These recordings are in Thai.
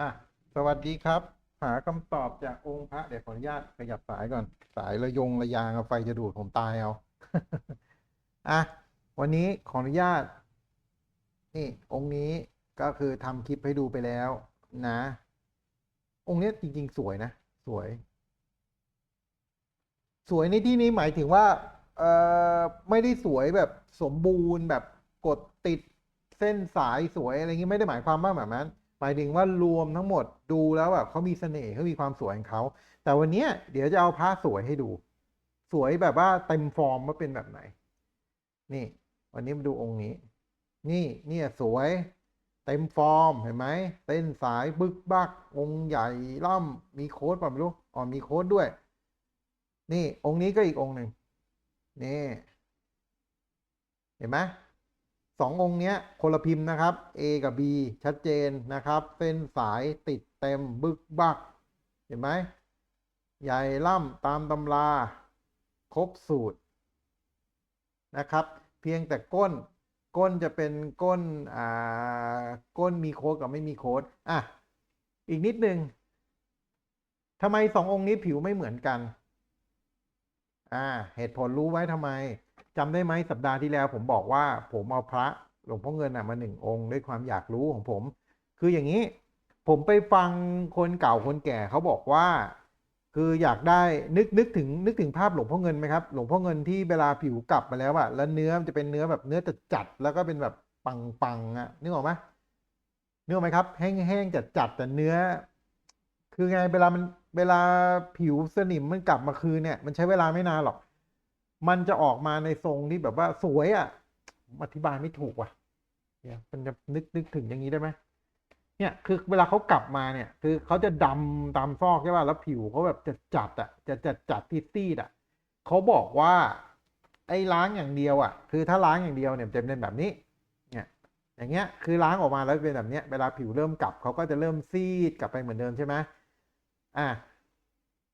อะสวัสดีครับ หาคำตอบจากองค์พระเดี๋ยวขออนุญาตขยับสายก่อน สายระยงระยางไฟจะดูดผมตายเอาอะวันนี้ขออนุญาต นี่ องค์นี้ก็คือทำคลิปให้ดูไปแล้ว นะ องค์นี้จริง ๆ สวยนะ สวย สวยในที่นี้หมายถึงว่า เอ่อไม่ได้สวยแบบสมบูรณ์แบบกดติดเส้นสายสวยอะไรเงี้ยไม่ได้หมายความว่าแบบนั้น หมายถึงว่ารวมทั้งหมดดูแล้วแบบเขามีเสน่ห์เขามีความสวยของเขาแต่วันนี้เดี๋ยวจะเอาพระสวยให้ดู สวยแบบว่าเต็มฟอร์มว่าเป็นแบบไหน นี่ วันนี้มาดูองค์นี้ นี่เนี่ยสวย เต็มฟอร์มเห็นไหมเส้นสายบึกบัก องค์ใหญ่ล่ำมีโค้ดป่ะไม่รู้อ๋อมีโค้ดด้วย นี่องค์นี้ก็อีกองค์หนึ่งนี่ เห็นไหม สององค์เนี้ยคนละพิมพ์นะครับ A กับ B ชัดเจนนะครับ เส้นสายติดเต็มบึกบัก เห็นไหม ใหญ่ล่ำตามตำรา ครบสูตรนะครับ เพียงแต่ก้น ก้นจะเป็นก้น อ่า ก้นมีโค้ดกับไม่มีโค้ดอะ อีกนิดนึงทำไมสององค์นี้ผิวไม่เหมือนกัน อ่า เหตุผลรู้ไว้ทำไม จำได้ไหมสัปดาห์ที่แล้ว ผมบอกว่าผมเอาพระหลวงพ่อเงินมาหนึ่งองค์ด้วยความอยากรู้ของผม คืออย่างนี้ผมไปฟังคนเก่าคนแก่เขาบอกว่า คืออยากได้นึกนึกถึงนึกถึงภาพหลวงพ่อเงินไหมครับ หลวงพ่อเงินที่เวลาผิวกลับมาแล้วอะแล้วเนื้อมันจะเป็นเนื้อแบบเนื้อจัดจัดแล้วก็เป็นแบบปังปังอะนึกออกไหมนึกออกไหมครับ แห้งแห้งจัดจัดแต่เนื้อ คือไงเวลามันเวลาผิวสนิมมันกลับมาคืนเนี่ย มันใช้เวลาไม่นานหรอก มันจะออกมาในทรงที่แบบว่าสวยอะอธิบายไม่ถูกว่ะเนี่ยมันจะนึกนึกถึงอย่างนี้ได้ไหมเนี่ยคือเวลาเขากลับมาเนี่ย คือเขาจะดำตามซอกใช่ป่ะแล้วผิวเขาแบบจะจัดอะจะจัดจัดที่ซีดอะเขาบอกว่า ไอ้ล้างอย่างเดียวอะ คือถ้าล้างอย่างเดียวเนี่ยจะเป็นแบบนี้เนี่ยอย่างเงี้ยคือล้างออกมาแล้วเป็นแบบเนี้ยเวลาผิวเริ่มกลับเขาก็จะเริ่มซีดกลับไปเหมือนเดิมใช่ไหมอะ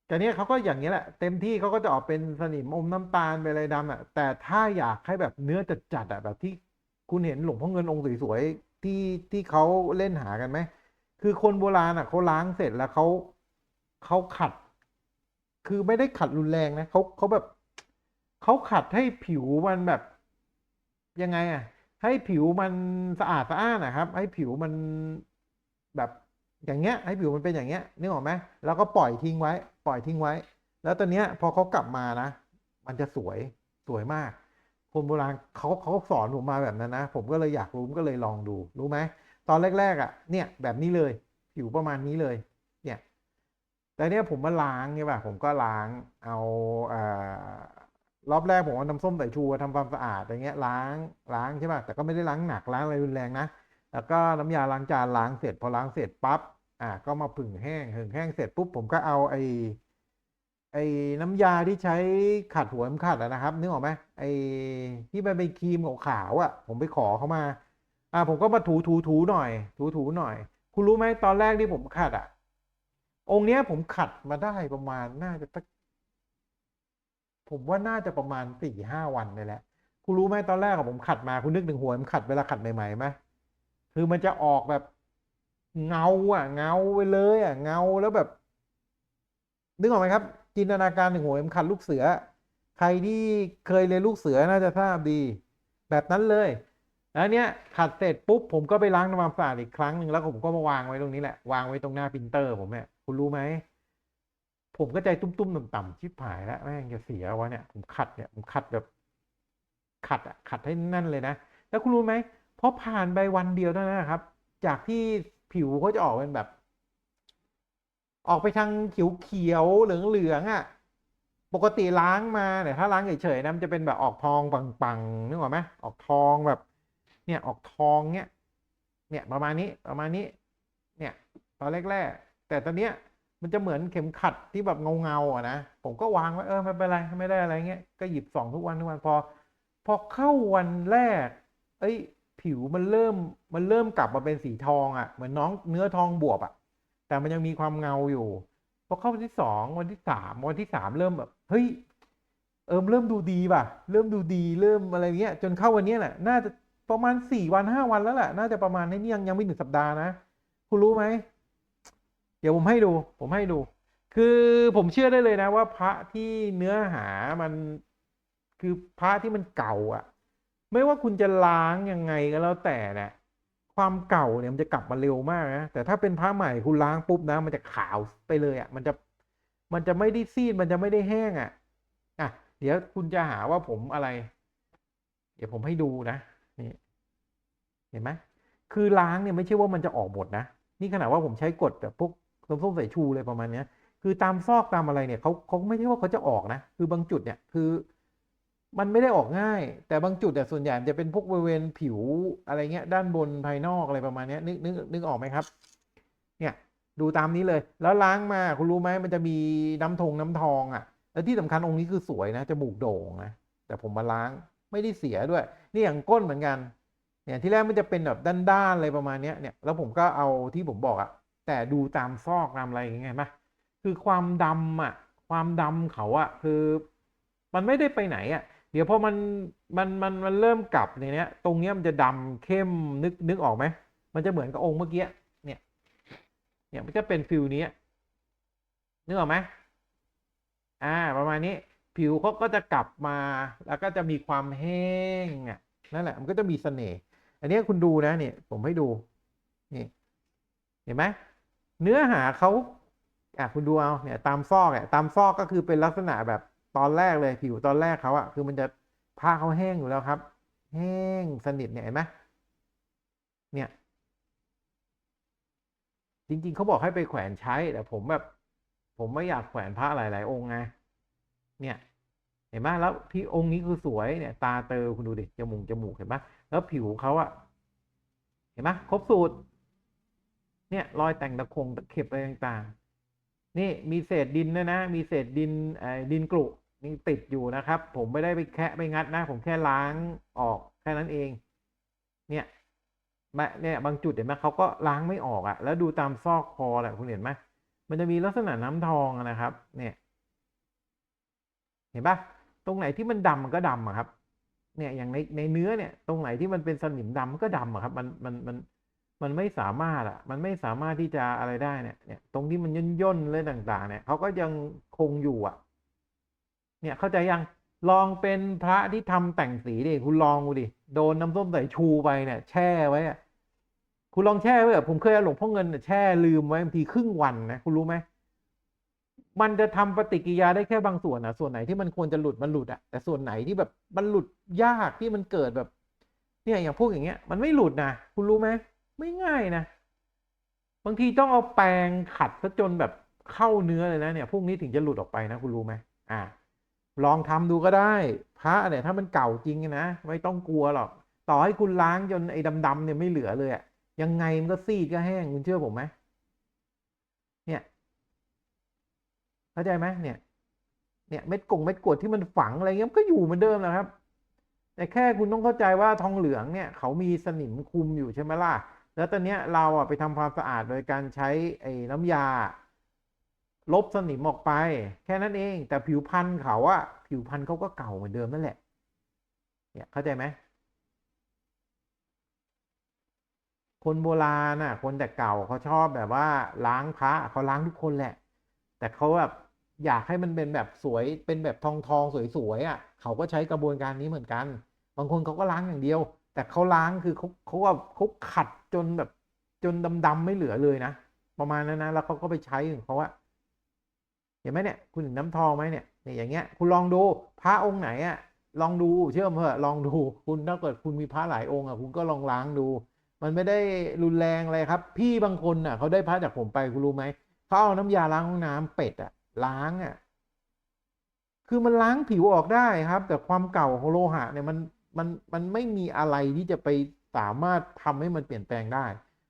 แต่เนี้ยเขาก็อย่างนี้แหละ เต็มที่เขาก็จะออกเป็นสนิมอมน้ำตาลไปอะไรดำอะ แต่ถ้าอยากให้แบบเนื้อจัดจัดอะแบบที่คุณเห็นหลวงพ่อเงินองค์สวยๆที่ที่เขาเล่นหากันไหมคือคนโบราณอะเขาล้างเสร็จแล้วเขาเขาขัด คือไม่ได้ขัดรุนแรงนะเขาเขาแบบเขาขัดให้ผิวมันแบบยังไงอะ ให้ผิวมันสะอาดสะอ้านนะครับ ให้ผิวมันแบบ อย่างเงี้ยให้ผิวมันเป็นอย่างเงี้ยนึกออกไหมแล้วก็ปล่อยทิ้งไว้ ปล่อยทิ้งไว้ แล้วตอนเนี้ยพอเขากลับมานะ มันจะสวยสวยมาก คนโบราณเขาเขาสอนผมมาแบบนั้นนะ ผมก็เลยอยากรู้ก็เลยลองดูรู้ไหมตอนแรกๆอะเนี่ยแบบนี้เลย ผิวประมาณนี้เลย เนี่ยแต่เนี่ยผมมาล้างใช่ป่ะผมก็ล้างเอาอ่ารอบแรกผมเอาน้ำส้มสายชูทำความสะอาดอะไรเงี้ยล้างล้างใช่ป่ะแต่ก็ไม่ได้ล้างหนักล้างอะไรรุนแรงนะ แล้วก็น้ำยาล้างจานล้างเสร็จพอล้างเสร็จปั๊บอ่าก็มาผึ่งแห้งผึ่งแห้งเสร็จปุ๊บผมก็เอาไอ้ไอ้น้ำยาที่ใช้ขัดหัวเข็มขัดอะนะครับนึกออกไหมไอ้ที่มันเป็นครีมขาวๆอะ ผมไปขอเขามา อ่าผมก็มาถูถูถูหน่อย ถูถูหน่อย คุณรู้ไหมตอนแรกที่ผมขัดอะ องค์เนี้ยผมขัดมาได้ประมาณน่าจะสักผมว่าน่าจะประมาณสี่ห้าวันเลยแหละ คุณรู้ไหมตอนแรกอะผมขัดมาคุณนึกถึงหัวเข็มขัดเวลาขัดใหม่ๆไหม คือมันจะออกแบบเงาอะ เงาไปเลยอะ เงาแล้วแบบ นึกออกไหมครับ จินตนาการถึงหัวเข็มขัดลูกเสือ ใครที่เคยเรียนลูกเสือน่าจะทราบดี แบบนั้นเลยแล้วเนี้ยขัดเสร็จปุ๊บผมก็ไปล้างทำความสะอาดอีกครั้งหนึ่งแล้วผมก็มาวางไว้ตรงนี้แหละ วางไว้ตรงหน้าปรินเตอร์ผมเนี่ยคุณรู้ไหมผมก็ใจตุ้มๆต่ำๆชิบหายแล้วแม่งจะเสียวะเนี่ยผมขัดเนี่ยผมขัดแบบ ขัดอะขัดให้นั่นเลยนะแล้วคุณรู้ไหม เพอผ่านไปวันเดียวเท่านั้นครับ จากที่ผิวเขาจะออกเป็นแบบ ออกไปทางเขียวเขียวเหลืองเหลืองๆอะ ปกติล้างมาเนี่ยถ้าล้างเฉยๆนะมันจะเป็นแบบออกทองปังๆนึกออกไหมออกทองแบบ เนี่ยออกทองเนี้ยเนี่ยประมาณนี้ประมาณนี้ เนี่ย ตอนแรกๆแต่ตอนเนี้ยมันจะเหมือนเข็มขัดที่แบบเงาๆอะนะ ผมก็วางไว้เออไม่เป็นไรไม่ได้อะไรเงี้ย ก็หยิบส่องทุกวันทุกวันพอ พอเข้าวันแรก เอ้ย ผิวมันเริ่มมันเริ่มกลับมาเป็นสีทองอะเหมือนน้องเนื้อทองบวบอะ แต่มันยังมีความเงาอยู่พอเข้าวันที่สองวันที่สามวันที่สามเริ่มแบบเฮ้ยเออเริ่มดูดีป่ะ เริ่มดูดีเริ่มอะไรเงี้ย จนเข้าวันนี้แหละน่าจะประมาณสี่วันห้าวันแล้วแหละน่าจะประมาณนี้ยังยังไม่ถึงสัปดาห์นะคุณรู้ไหมเดี๋ยวผมให้ดู ผมให้ดู คือผมเชื่อได้เลยนะว่าพระที่เนื้อหามัน คือพระที่มันเก่าอะ ไม่ว่าคุณจะล้างยังไงก็แล้วแต่เนี่ยความเก่าเนี่ยมันจะกลับมาเร็วมากนะแต่ถ้าเป็นพระใหม่คุณล้างปุ๊บนะ มันจะขาวไปเลยอะ มันจะมันจะไม่ได้ซีดมันจะไม่ได้แห้งอะอะ เดี๋ยวคุณจะหาว่าผมอะไร เดี๋ยวผมให้ดูนะนี่เห็นไหมคือล้างเนี่ยไม่ใช่ว่ามันจะออกหมดนะนี่ขนาดว่าผมใช้กดแบบพวกน้ำส้มสายชูเลยประมาณเนี้ย คือตามซอกตามอะไรเนี่ยเขาเขาไม่ใช่ว่าเขาจะออกนะ คือบางจุดเนี่ย คือ มันไม่ได้ออกง่าย แต่บางจุดแต่ส่วนใหญ่มันจะเป็นพวกบริเวณผิวอะไรเงี้ยด้านบนภายนอกอะไรประมาณนี้นึกนึกนึกออกไหมครับ เนี่ยดูตามนี้เลย แล้วล้างมาคุณรู้ไหมมันจะมีน้ำทงน้ำทองอะ่ะ แล้วที่สำคัญองค์นี้คือสวยนะจมูกโด่งนะแต่ผมมาล้างไม่ได้เสียด้วย นี่อย่างก้นเหมือนกันเนี่ยที่แรกมันจะเป็นแบบด้านๆอะไรประมาณนี้เนี่ยแล้วผมก็เอาที่ผมบอกอะ่ะแต่ดูตามซอกตามอะไรอย่างเงี้ยไหมคือความดำอะความดำเขาอะคือ มันไม่ได้ไปไหนอะ ดี๋ยวพอมันมันมันมันเริ่มกลับในเนี้ย ตรงเนี้ยมันจะดำเข้มนึกนึกออกไหมมันจะเหมือนกับองค์เมื่อกี้เนี่ย เนี่ยมันจะเป็นฟิลนี้นึกออกไหมอ่า ประมาณนี้ ผิวเขาก็จะกลับมาแล้วก็จะมีความแห้งอะนั่นแหละ มันก็จะมีเสน่ห์อันนี้คุณดูนะเนี่ยผมให้ดูนี่เห็นไหมเนื้อหาเขาอะคุณดูเอาเนี่ย ตามซอกเนี่ยตามซอกก็คือเป็นลักษณะแบบ ตอนแรกเลยผิวตอนแรกเขาอะคือมันจะผ้าเขาแห้งอยู่แล้วครับ แห้งสนิทเนี่ยเห็นไหมเนี่ยจริง ๆเขาบอกให้ไปแขวนใช้ แต่ผมแบบ ผมไม่อยากแขวนพระหลาย ๆ องค์ไงเนี่ย เห็นไหมแล้วที่องค์นี้คือสวยเนี่ย ตาเตอคุณดูดิจมูกจมูกเห็นไหมแล้วผิวเขาอะเห็นไหมครบสูตร เนี่ย รอยแต่งตะคงตะเข็บอะไรต่างๆ นี่มีเศษดินด้วยนะ มีเศษดินดินกรุ นี่ติดอยู่นะครับ ผมไม่ได้ไปแคะไปงัดนะ ผมแค่ล้างออกแค่นั้นเอง เนี่ยแม่เนี่ยบางจุดเห็นไหมเขาก็ล้างไม่ออกอะ่ะ แล้วดูตามซอกคอแหละคุณเห็นไหมมันจะมีลักษณะน้ำทองนะครับ เนี่ย เห็นปะตรงไหนที่มันดำมันก็ดำอะครับ เนี่ยอย่างในในเนื้อเนี่ย ตรงไหนที่มันเป็นสนิมดำมันก็ดำอะครับ มันมันมันมันไม่สามารถอะมันไม่สามารถที่จะอะไรได้เนี่ยเนี่ย ตรงที่มันย่นย่นเลยต่าง ๆ เนี่ยเขาก็ยังคงอยู่อะ เนี่ยเข้าใจยังลองเป็นพระที่ทำแต่งสีดิคุณลองดูดิโดนน้ำส้มสายชูไปเนี่ย แช่ไว้อะคุณลองแช่ไว้แบบผมเคยเอาหลวงพ่อเงินแช่ลืมไว้บางทีครึ่งวันนะคุณรู้ไหมมันจะทำปฏิกิริยาได้แค่บางส่วนนะส่วนไหนที่มันควรจะหลุดมันหลุดอะแต่ส่วนไหนที่แบบมันหลุดยากที่มันเกิดแบบ เนี่ยอย่างพวกอย่างเงี้ย มันไม่หลุดนะคุณรู้ไหมไม่ง่ายนะบางทีต้องเอาแปรงขัดซะจนแบบเข้าเนื้อเลยนะเนี่ยพวกนี้ถึงจะหลุดออกไปนะคุณรู้ไหมอ่า ลองทำดูก็ได้ พระเนี่ยถ้ามันเก่าจริงนะไม่ต้องกลัวหรอก ต่อให้คุณล้างจนไอ้ดำๆเนี่ยไม่เหลือเลยอะยังไงมันก็ซีดก็แห้งคุณเชื่อผมไหมเนี่ยเข้าใจไหมเนี่ย เนี่ยเม็ดกงเม็ดกรดที่มันฝังอะไรเงี้ยมันก็อยู่เหมือนเดิมนะครับ แต่แค่คุณต้องเข้าใจว่าทองเหลืองเนี่ย เขามีสนิมคุมอยู่ใช่ไหมล่ะแล้วตอนเนี้ยเราอะไปทำความสะอาดโดยการใช้ไอ้น้ำยา ลบสนิมออกไป แค่นั้นเอง แต่ผิวพันธุ์เขาอะผิวพันธุ์เขาก็เก่าเหมือนเดิมนั่นแหละ เนี่ยเข้าใจไหมคนโบราณน่ะ คนแต่เก่าเขาชอบแบบว่าล้างพระเขาล้างทุกคนแหละ แต่เขาแบบอยากให้มันเป็นแบบสวยเป็นแบบทองทองสวยๆอะ เขาก็ใช้กระบวนการนี้เหมือนกัน บางคนเขาก็ล้างอย่างเดียว แต่เขาล้างคือเขาเขาว่าเขาขัดจนแบบจนดำๆไม่เหลือเลยนะ ประมาณนั้นนะ แล้วเขาก็ไปใช้ของเขาอะ ห็นไหมเนี่ยคุณเห็นน้ำทองไหมเนี่ยเนี่ยอย่างเงี้ยคุณลองดูพระองค์ไหนอะลองดูเชื่อมเถอะลองดูคุณถ้าเกิดคุณมีพระหลายองค์อะคุณก็ลองล้างดู มันไม่ได้รุนแรงอะไรครับ พี่บางคนอะเขาได้พระจากผมไปคุณรู้ไหมเขาเอาน้ำยาล้างห้องน้ำเป็ดอะล้างอะคือมันล้างผิวออกได้ครับ แต่ความเก่าของโลหะเนี่ยมันมันมันไม่มีอะไรที่จะไปสามารถทำให้มันเปลี่ยนแปลงได้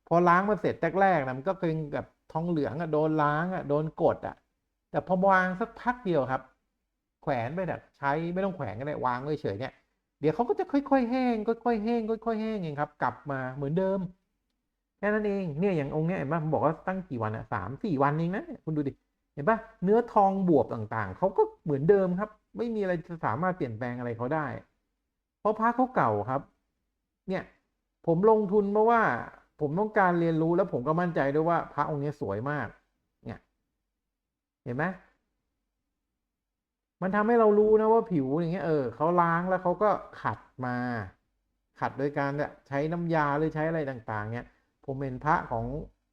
พอล้างมาเสร็จแรกๆนะมันก็เป็นแบบทองเหลืองอะโดนล้างอะโดนกดอะ แต่พอวางสักพักเดียวครับ แขวนไปแบบใช้ไม่ต้องแขวนก็ได้วางไว้เฉยเนี่ยเดี๋ยวเขาก็จะค่อยๆแห้งค่อยๆแห้งค่อยๆแห้งเองครับ กลับมาเหมือนเดิมแค่นั้นเองเนี่ยอย่างองค์เนี้ยเห็นป่ะผมบอกว่าตั้งกี่วันอะสามสี่วันเองนะคุณดูดิเห็นป่ะเนื้อทองบวบต่างๆเขาก็เหมือนเดิมครับ ไม่มีอะไรจะสามารถเปลี่ยนแปลงอะไรเขาได้ เพราะพระเขาเก่าครับ เนี่ย ผมลงทุนเพราะว่า ผมต้องการเรียนรู้แล้วผมก็มั่นใจด้วยว่า พระองค์นี้สวยมาก เห็นไหมมันทำให้เรารู้นะว่าผิวอย่างเงี้ยเออเขาล้างแล้วเขาก็ขัดมา ขัดโดยการเนี่ยใช้น้ำยาหรือใช้อะไรต่าง ๆ เนี่ยผมเห็นพระของ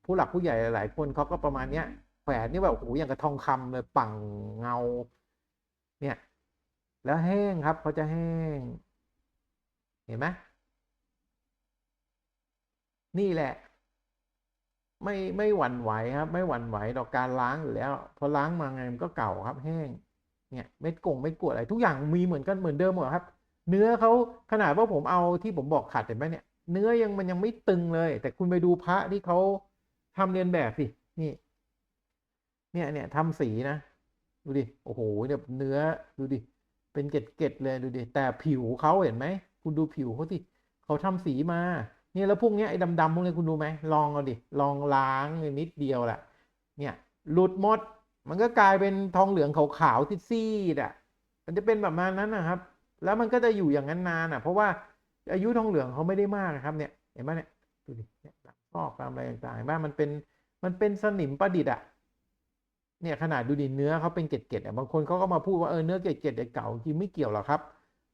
ผู้หลักผู้ใหญ่หลาย ๆ คนเขาก็ประมาณเนี้ยแขวนนี่แบบโอ้โหอย่างกับทองคำเลยปังเงา เนี่ย แล้วแห้งครับเขาจะแห้ง เห็นไหมนี่แหละ ไม่ไม่หวั่นไหวครับ ไม่หวั่นไหวต่อการล้างอยู่แล้วพอล้างมาไงมันก็เก่าครับแห้งเนี่ยเม็ดกงเม็ดกวดอะไรทุกอย่างมีเหมือนกันเหมือนเดิมหมดครับ เนื้อเขาขนาดว่าผมเอาที่ผมบอกขัดเห็นไหมเนี่ย เนื้อยังมันยังไม่ตึงเลย แต่คุณไปดูพระที่เขาทำเรียนแบบสินี่ เนี่ยเนี่ยทำสีนะดูดิโอ้โหเนี่ยเนื้อดูดิเป็นเกล็ดๆเลยดูดิแต่ผิวเขาเห็นไหมคุณดูผิวเขาสิเขาทำสีมา เนี่ยแล้วพวกเนี้ยไอ้ดำๆพวกนี้คุณดูไหมลองเอาดิลองล้างนิดเดียวแหละเนี่ยหลุดหมดมันก็กลายเป็นทองเหลืองขาวๆที่ซีดๆอะมันจะเป็นแบบนั้นนะครับ แล้วมันก็จะอยู่อย่างนั้นนานอะ เพราะว่าอายุทองเหลืองเขาไม่ได้มากนะครับเนี่ยเห็นไหมเนี่ยดูดิเนี่ยตามซอกตามอะไรต่างๆเห็นไหมมันเป็นมันเป็นสนิมประดิษฐ์อะเนี่ยขนาดดูดิเนื้อเขาเป็นเกล็ดๆอะบางคนเขาก็มาพูดว่าเออเนื้อเกล็ดๆเก่าจริงไม่เกี่ยวหรอกครับ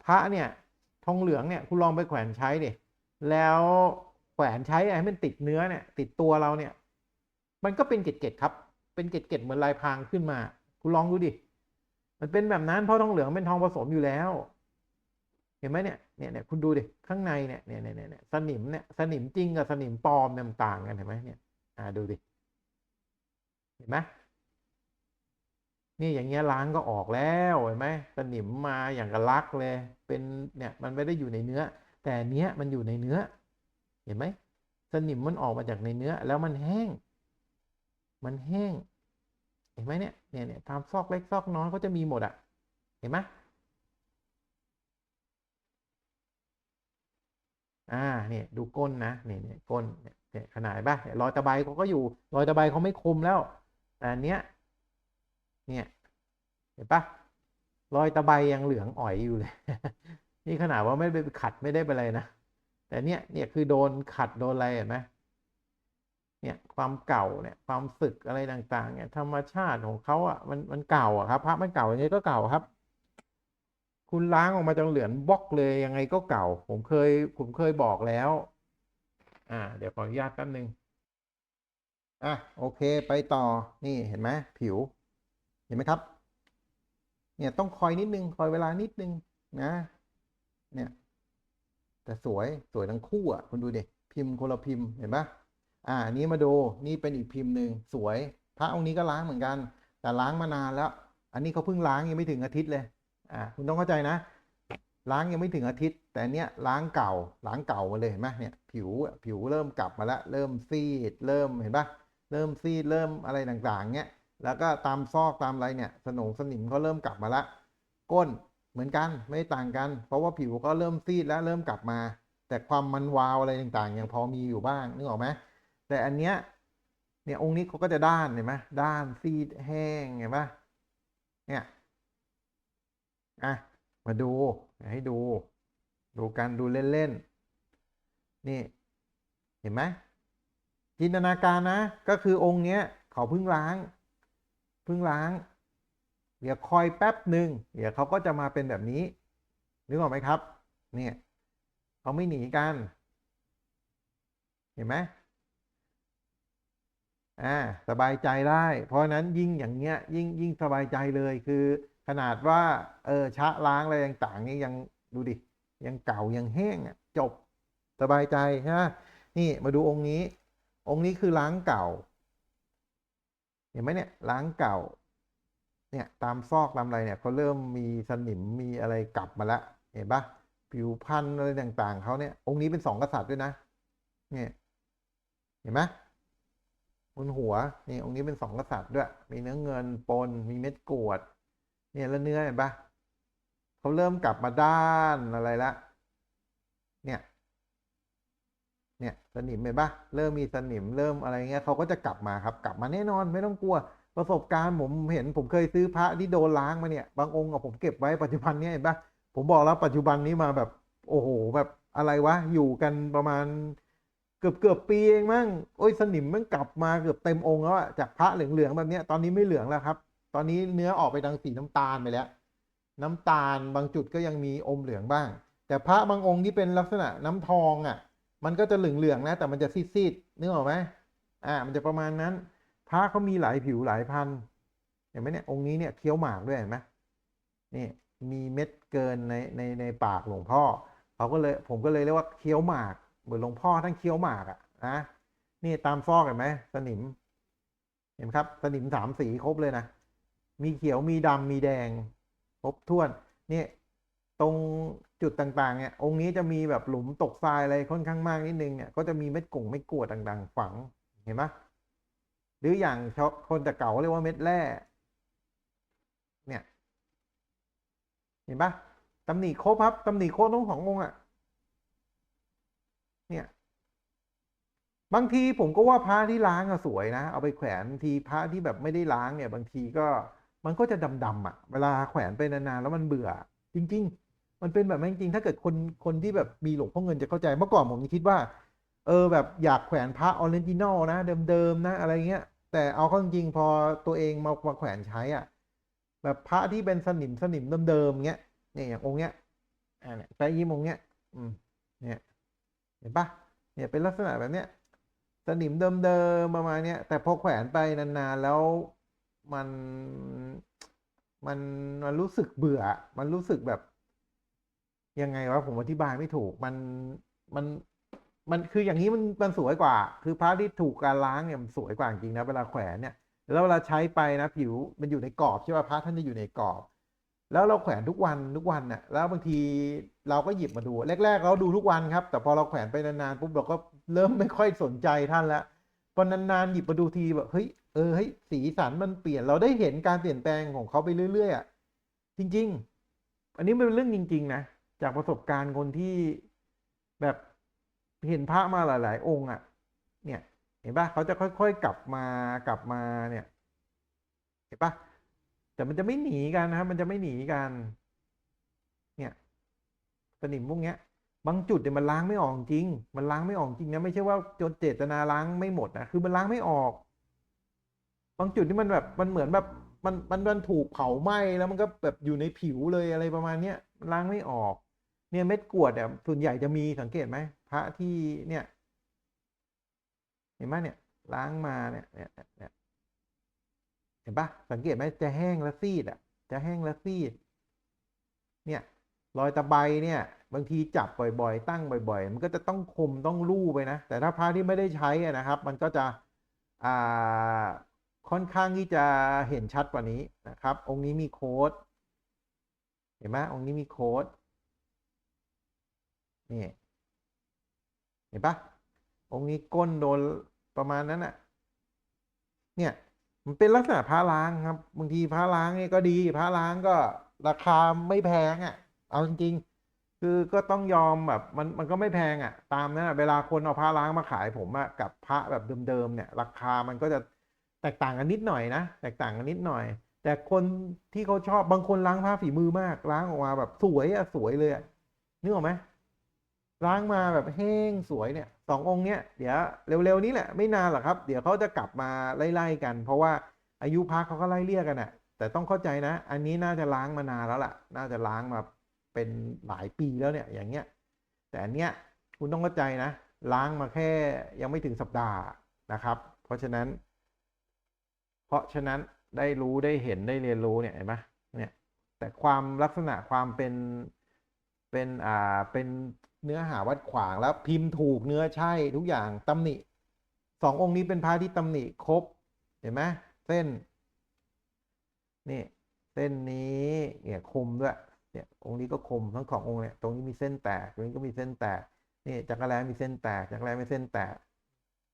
พระเนี่ยทองเหลืองเนี่ยคุณลองไปแขวนใช้ดิ แล้วแขวนใช้ให้มันติดเนื้อเนี่ย ติดตัวเราเนี่ย มันก็เป็นเกล็ดๆครับ เป็นเกล็ดๆเหมือนลายพรางขึ้นมา คุณลองดูดิ มันเป็นแบบนั้นเพราะทองเหลืองเป็นทองผสมอยู่แล้ว เห็นไหมเนี่ย เนี่ยเนี่ยคุณดูดิ ข้างในเนี่ยเนี่ยเนี่ยเนี่ยสนิมเนี่ย สนิมจริงกับสนิมปลอมเนี่ยมันต่างกันเห็นไหมเนี่ย อ่าดูดิ เห็นไหมนี่อย่างเงี้ยล้างก็ออกแล้วเห็นไหมสนิมมาอย่างกับลักเลย เป็นเนี่ยมันไม่ได้อยู่ในเนื้อ แต่เนี้ยมันอยู่ในเนื้อ เห็นไหมสนิมมันออกมาจากในเนื้อ แล้วมันแห้ง มันแห้ง เห็นไหมเนี่ยเนี่ยเนี่ยตามซอกเล็กซอกน้อยเขาจะมีหมดอะเห็นไหมอ่าเนี่ยดูก้นนะเนี่ยเนี่ยก้นเนี่ยเนี่ยขนาดป่ะรอยตะไบเขาก็อยู่รอยตะไบเขาไม่คมแล้ว แต่เนี้ยเนี่ยเห็นปะรอยตะไบยังเหลืองอ่อยอยู่เลย นี่ขนาดว่าไม่ได้ไปขัดไม่ได้ไปอะไรนะ แต่เนี่ยเนี่ยคือโดนขัดโดนอะไรเห็นไหมเนี่ยความเก่าเนี่ยความสึกอะไรต่างๆเนี่ยธรรมชาติของเขาอะมันมันเก่าอะครับพระมันเก่ายังไงก็เก่าครับ คุณล้างออกมาจนเหลืองบล็อกเลยยังไงก็เก่า ผมเคย ผมเคยบอกแล้ว อ่า เดี๋ยวขออนุญาตแป๊บนึงอะโอเคไปต่อนี่เห็นไหมผิว เห็นไหมครับ เนี่ยต้องคอยนิดนึงคอยเวลานิดนึงนะ เนี่ย แต่สวยสวยทั้งคู่อะคุณดูดิพิมพ์คนละพิมพ์เห็นปะอ่านี้มาดูนี่เป็นอีกพิมพ์หนึ่งสวย พระองค์นี้ก็ล้างเหมือนกัน แต่ล้างมานานแล้ว อันนี้เขาเพิ่งล้างยังไม่ถึงอาทิตย์เลยอ่าคุณต้องเข้าใจนะ ล้างยังไม่ถึงอาทิตย์ แต่เนี้ยล้างเก่าล้างเก่ามาเลยเห็นไหมเนี่ยผิวผิวเริ่มกลับมาแล้วเริ่มซีดเริ่มเห็นปะเริ่มซีดเริ่มอะไรต่างๆเนี้ยแล้วก็ตามซอกตามอะไรเนี่ยสนงสนิมเขาเริ่มกลับมาละก้น มือนกันไม่ต่างกัน เพราะว่าผิวก็เริ่มซีดแล้วเริ่มกลับมา แต่ความมันวาวอะไรต่างๆ ยังพอมีอยู่บ้างนึกออกไหมแต่อันเนี้ยเนี่ยองค์นี้เขาก็จะด้านเห็นไหมด้านซีดแห้งเห็นปะเนี่ยอะมาดูให้ดู ดูกันดูเล่นๆนี่เห็นไหมจินตนาการนะ ก็คือองค์เนี้ยเขาเพิ่งล้างเพิ่งล้าง เดี๋ยวคอยแป๊บหนึ่งเดี๋ยวเขาก็จะมาเป็นแบบนี้นึกออกไหมครับ เนี่ยเขาไม่หนีกัน เห็นไหมอ่าสบายใจได้ เพราะนั้นยิ่งอย่างเงี้ยยิ่งยิ่งสบายใจเลยคือขนาดว่าเออชะล้างอะไรต่างๆนี่ยังดูดิยังเก่ายังแห้งอะจบสบายใจใช่ไหมนี่มาดูองค์นี้ องค์นี้คือล้างเก่า เห็นไหมเนี่ยล้างเก่า เนี่ยตามซอกตามอะไรเนี่ยเขาเริ่มมีสนิมมีอะไรกลับมาล้วเห็นปะผิวพันธุ์อะไรต่างๆเขาเนี่ย องค์นี้เป็นสองกษัตริย์ด้วยนะเนี่ยเห็นไหมบนหัวนี่องค์นี้เป็นสองกษัตริย์ด้วย มีเนื้อเงินปนมีเม็ดกวด เนี่ยแล้วเนื้อเห็นปะเขาเริ่มกลับมาด้านอะไรละ เนี่ยเนี่ยสนิมเห็นปะเริ่มมีสนิมเริ่มอะไรเงี้ยเขาก็จะกลับมาครับ กลับมาแน่นอนไม่ต้องกลัว ประสบการณ์ผมเห็นผมเคยซื้อพระที่โดนล้างมาเนี่ย บางองค์อะผมเก็บไว้ปัจจุบันเนี้ยเห็นปะผมบอกแล้วปัจจุบันนี้มาแบบโอ้โหแบบอะไรวะอยู่กันประมาณเกือบเกือบปีเองมั้งโอ้ยสนิมมันกลับมาเกือบเต็มองค์แล้วอะจากพระเหลืองๆแบบเนี้ยตอนนี้ไม่เหลืองแล้วครับ ตอนนี้เนื้อออกไปทางสีน้ำตาลไปแล้ว น้ำตาลบางจุดก็ยังมีอมเหลืองบ้าง แต่พระบางองค์ที่เป็นลักษณะน้ำทองอะ มันก็จะเหลืองๆนะแต่มันจะซีดๆนึกออกไหมอ่า มันจะประมาณนั้น พระเขามีหลายผิวหลายพันเห็นไหมเนี่ยองค์นี้เนี่ยเคี้ยวหมากด้วยเห็นไหมนี่มีเม็ดเกินในในในปากหลวงพ่อเขาก็เลยผมก็เลยเรียกว่าเคี้ยวหมากเหมือนหลวงพ่อท่านเคี้ยวหมากอะนะนี่ตามซอกเห็นไหมสนิม เห็นไหมครับสนิมสามสีครบเลยนะมีเขียวมีดำมีแดงครบถ้วนนี่ตรงจุดต่างๆเนี่ยองค์นี้จะมีแบบหลุมตกทรายอะไรค่อนข้างมากนิดนึงเนี่ยก็จะมีเม็ดกงเม็ดกวดต่างๆ ฝังเห็นไหม หรืออย่างคนแต่เก่าเรียกว่าเม็ดแร่เนี่ย เห็นปะตำหนิครบครับตำหนิครบทั้งสององค์อะ เนี่ย บางทีผมก็ว่าพระที่ล้างอะสวยนะ เอาไปแขวนทีพระที่แบบไม่ได้ล้างเนี่ย บางทีก็มันก็จะดำๆอะ เวลาแขวนไปนานๆแล้วมันเบื่อ จริง ๆ มันเป็นแบบนั้นจริงๆถ้าเกิดคนคนที่แบบมีหลวงพ่อเงินจะเข้าใจเมื่อก่อนผมคิดว่า เออแบบอยากแขวนพระออริจินอลนะ เดิมๆนะ อะไรเงี้ย แต่เอาเข้าจริงพอตัวเองมามาแขวนใช้อะ แบบพระที่เป็นสนิมสนิมเดิมๆเงี้ยเนี่ยอย่างองค์เนี้ยอ่าเนี่ยแปะยิ้มองค์เนี้ยอืมเนี่ยเห็นปะเนี่ยเป็นลักษณะแบบเนี้ยสนิมเดิมๆประมาณเนี้ยแต่พอแขวนไปนานๆแล้วมันมันมันรู้สึกเบื่อ มันรู้สึกแบบ ยังไงวะผมอธิบายไม่ถูก มันมัน มันคืออย่างนี้มันมันสวยกว่า คือพระที่ถูกการล้างเนี่ยมันสวยกว่าจริงนะเวลาแขวนเนี่ยแล้วเวลาใช้ไปนะผิวมันอยู่ในกรอบใช่ป่ะพระท่านจะอยู่ในกรอบ แล้วเราแขวนทุกวันทุกวันน่ะแล้วบางทีเราก็หยิบมาดูแรกๆเราดูทุกวันครับ แต่พอเราแขวนไปนานๆปุ๊บเราก็เริ่มไม่ค่อยสนใจท่านแล้วพอนานๆหยิบมาดูทีแบบเฮ้ยเออเฮ้ยสีสันมันเปลี่ยนเราได้เห็นการเปลี่ยนแปลงของเขาไปเรื่อยๆอะจริง ๆ อันนี้เป็นเรื่องจริง ๆ นะจากประสบการณ์คนที่แบบ เห็นพระมาหลาย ๆ องค์อะ เนี่ย เห็นปะเขาจะค่อย ๆ กลับมากลับมาเนี่ย เห็นปะแต่มันจะไม่หนีกันนะครับ มันจะไม่หนีกัน เนี่ยสนิมพวกเนี้ย บางจุดเนี่ยมันล้างไม่ออกจริง มันล้างไม่ออกจริงนะไม่ใช่ว่าจนเจตนาล้างไม่หมดนะคือมันล้างไม่ออก บางจุดที่มันแบบมันเหมือนแบบมันมันมันถูกเผาไหม้แล้วมันก็แบบอยู่ในผิวเลยอะไรประมาณเนี้ยมันล้างไม่ออก เนี่ยเม็ดกวดเนี่ยส่วนใหญ่จะมีสังเกตไหมพระที่เนี่ย เห็นไหมเนี่ย ล้างมาเนี่ยเนี่ยเนี่ยเห็นปะสังเกตไหมจะแห้งและซีดอะ จะแห้งและซีด เนี่ยรอยตะไบเนี่ย บางทีจับบ่อยๆ ตั้งบ่อย ๆ มันก็จะต้องคมต้องลู่ไปนะ แต่ถ้าพระที่ไม่ได้ใช้นะครับ มันก็จะอ่าค่อนข้างที่จะเห็นชัดกว่านี้นะครับ องค์นี้มีโค้ด เห็นไหมองค์นี้มีโค้ด นี่เห็นปะองค์นี้ก้นโดนประมาณนั้นอะเนี่ยมันเป็นลักษณะพระล้างครับบางทีพระล้างเนี่ยก็ดีพระล้างก็ราคาไม่แพงอะ เอาจริงๆคือก็ต้องยอมแบบมันมันก็ไม่แพงอะ ตามนั้นเวลาคนเอาพระล้างมาขายผมอะกับพระแบบเดิมๆเนี่ย ราคามันก็จะแตกต่างกันนิดหน่อยนะแตกต่างกันนิดหน่อย แต่คนที่เขาชอบบางคนล้างผ้าฝีมือมากล้างออกมาแบบสวยอะสวยเลยอะนึกออกไหม ล้างมาแบบแห้งสวยเนี่ยสององค์เนี้ยเดี๋ยวเร็วๆนี้แหละไม่นานหรอกครับ เดี๋ยวเขาจะกลับมาไล่ๆกัน เพราะว่าอายุพักเขาก็ไล่เรียกกันอะแต่ต้องเข้าใจนะ อันนี้น่าจะล้างมานานแล้วล่ะ น่าจะล้างมาเป็นหลายปีแล้วเนี่ยอย่างเงี้ยแต่อันเนี้ยคุณต้องเข้าใจนะ ล้างมาแค่ยังไม่ถึงสัปดาห์นะครับ เพราะฉะนั้น เพราะฉะนั้นได้รู้ได้เห็นได้เรียนรู้เนี่ยเห็นไหมเนี่ยแต่ความลักษณะความเป็นเป็นอ่าเป็น เนื้อหาวัดขวางแล้วพิมพ์ถูกเนื้อใช่ทุกอย่างตำหนิสององค์นี้เป็นพระที่ตำหนิครบเห็นไหมเส้นนี่เส้นนี้เนี่ยคมด้วยเนี่ยองค์นี้ก็คมทั้งขององค์เนี่ยตรงนี้มีเส้นแตกตรงนี้ก็มีเส้นแตกนี่จักรแลมีเส้นแตกจักรแลมีเส้นแตก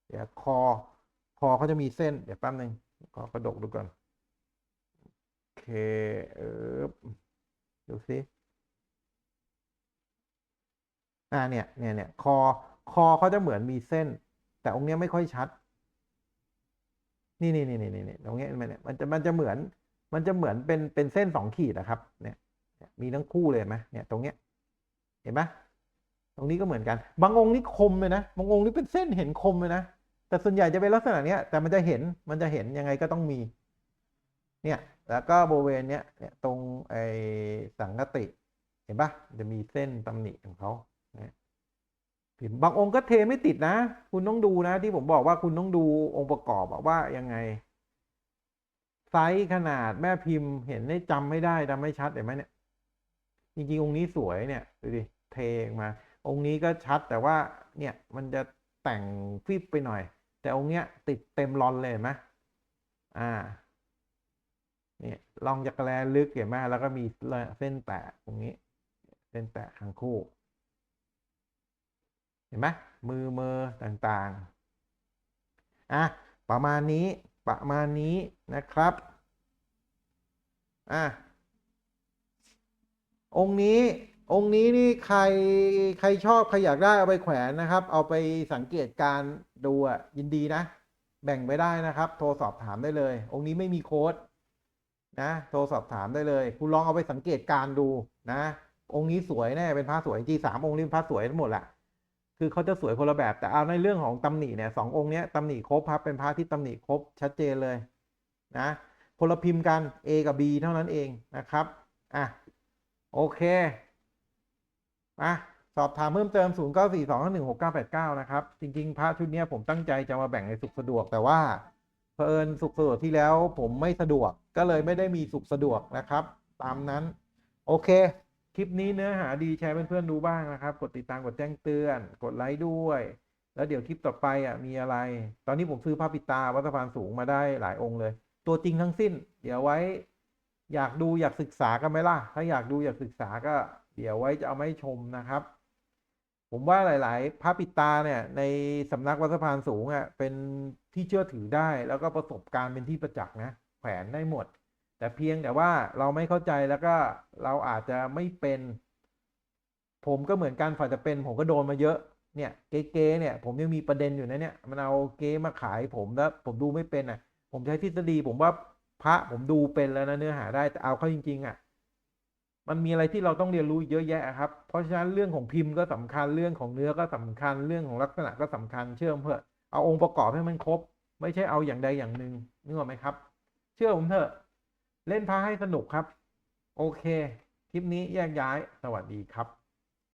เดี๋ยวคอคอเขาจะมีเส้นเดี๋ยวแป๊บนึงขอกระดกดูก่อนโอเคเออดูสิ อ่าเนี่ยเนี่ยเนี่ยคอคอเขาจะเหมือนมีเส้น แต่องค์เนี้ยไม่ค่อยชัด นี่นี่นี่นี่นี่ตรงเนี้ยมันเนี่ยมันจะมันจะเหมือน มันจะเหมือนเป็นเป็นเส้นสองขีดนะครับ เนี่ยมีทั้งคู่เลยไหมเนี่ย ตรงเนี้ย เห็นไหมตรงนี้ก็เหมือนกัน บางองค์นี่คมเลยนะบางองค์นี่เป็นเส้นเห็นคมเลยนะแต่ส่วนใหญ่จะเป็นลักษณะเนี้ย แต่มันจะเห็นมันจะเห็นยังไงก็ต้องมี เนี่ย แล้วก็บริเวณเนี้ยเนี่ยตรงไอ้สังกติ เห็นปะจะมีเส้นตำหนิของเขา เนี่ยพิมพ์บางองค์ก็เทไม่ติดนะ คุณต้องดูนะ ที่ผมบอกว่าคุณต้องดูองค์ประกอบว่ายังไง ไซส์ขนาดแม่พิมพ์เห็นได้จำไม่ได้จำไม่ชัดเห็นไหมเนี่ย จริงๆ องค์นี้สวยเนี่ยดูดิเทมา องค์นี้ก็ชัดแต่ว่าเนี่ยมันจะแต่งฟิบไปหน่อย แต่องค์เนี้ยติดเต็มรอนเลยเห็นไหมอ่าเนี่ยลองจักรแลลึกเห็นไหมแล้วก็มีเส้นแตกตรงนี้ เส้นแตกทั้งคู่ ห็นไหมมือเมอต่างๆอะประมาณนี้ประมาณนี้นะครับอะองค์นี้องค์นี้นี่ใครใครชอบใครอยากได้เอาไปแขวนนะครับ เอาไปสังเกตการดูอะยินดีนะ แบ่งไปได้นะครับ โทรสอบถามได้เลย องค์นี้ไม่มีโค้ดนะโทรสอบถามได้เลย คุณลองเอาไปสังเกตการดูนะ องค์นี้สวยแน่เป็นพระสวยจริงสามองค์นี้เป็นพระสวยทั้งหมดแหละ คือเขาจะสวยคนละแบบ แต่เอาในเรื่องของตำหนิเนี่ยสององค์เนี้ยตำหนิครบครับเป็นพระที่ตำหนิครบชัดเจนเลยนะคนละพิมพ์กัน A กับ B เท่านั้นเองนะครับอะโอเคมาสอบถามเพิ่มเติม 0 9 4 2 1 6 9 8 9 นะครับ จริง ๆ พระชุดนี้ผมตั้งใจจะมาแบ่งในสุขสะดวก แต่ว่าเผอิญสุขสะดวกที่แล้วผมไม่สะดวกก็เลยไม่ได้มีสุขสะดวกนะครับ ตามนั้น โอเค คลิปนี้เนื้อหาดีแชร์เพื่อนๆดูบ้างนะครับ กดติดตามกดแจ้งเตือน กดไลค์ด้วย แล้วเดี๋ยวคลิปต่อไปอะมีอะไร ตอนนี้ผมซื้อผ้าปิดตาวัดสะพานสูงมาได้หลายองค์เลย ตัวจริงทั้งสิ้น เดี๋ยวไว้ อยากดูอยากศึกษากันไหมล่ะ ถ้าอยากดูอยากศึกษาก็ เดี๋ยวไว้จะเอามาให้ชมนะครับ ผมว่าหลาย ๆ พระปิดตาเนี่ย ในสำนักวัดสะพานสูงอะเป็นที่เชื่อถือได้แล้วก็ประสบการณ์เป็นที่ประจักษ์นะแขวนได้หมด แต่เพียงแต่ว่าเราไม่เข้าใจแล้วก็เราอาจจะไม่เป็น ผมก็เหมือนกันฝ่ายแต่เป็น ผมก็โดนมาเยอะเนี่ยเก๊ๆเนี่ย ผมยังมีประเด็นอยู่นะเนี่ย มันเอาเก๊มาขายผมแล้วผมดูไม่เป็นอะ ผมใช้ทฤษฎีผมว่าพระผมดูเป็นแล้วนะเนื้อหาได้แต่เอาเข้าจริง ๆ อะ มันมีอะไรที่เราต้องเรียนรู้เยอะแยะครับ เพราะฉะนั้นเรื่องของพิมพ์ก็สำคัญเรื่องของเนื้อก็สำคัญเรื่องของลักษณะก็สำคัญเชื่อมเถอเอาองค์ประกอบให้มันครบ ไม่ใช่เอาอย่างใดอย่างหนึ่งนึกออกไหมครับ เชื่อผมเถอะ เล่นพาให้สนุกครับ โอเค คลิปนี้แยกย้าย สวัสดีครับ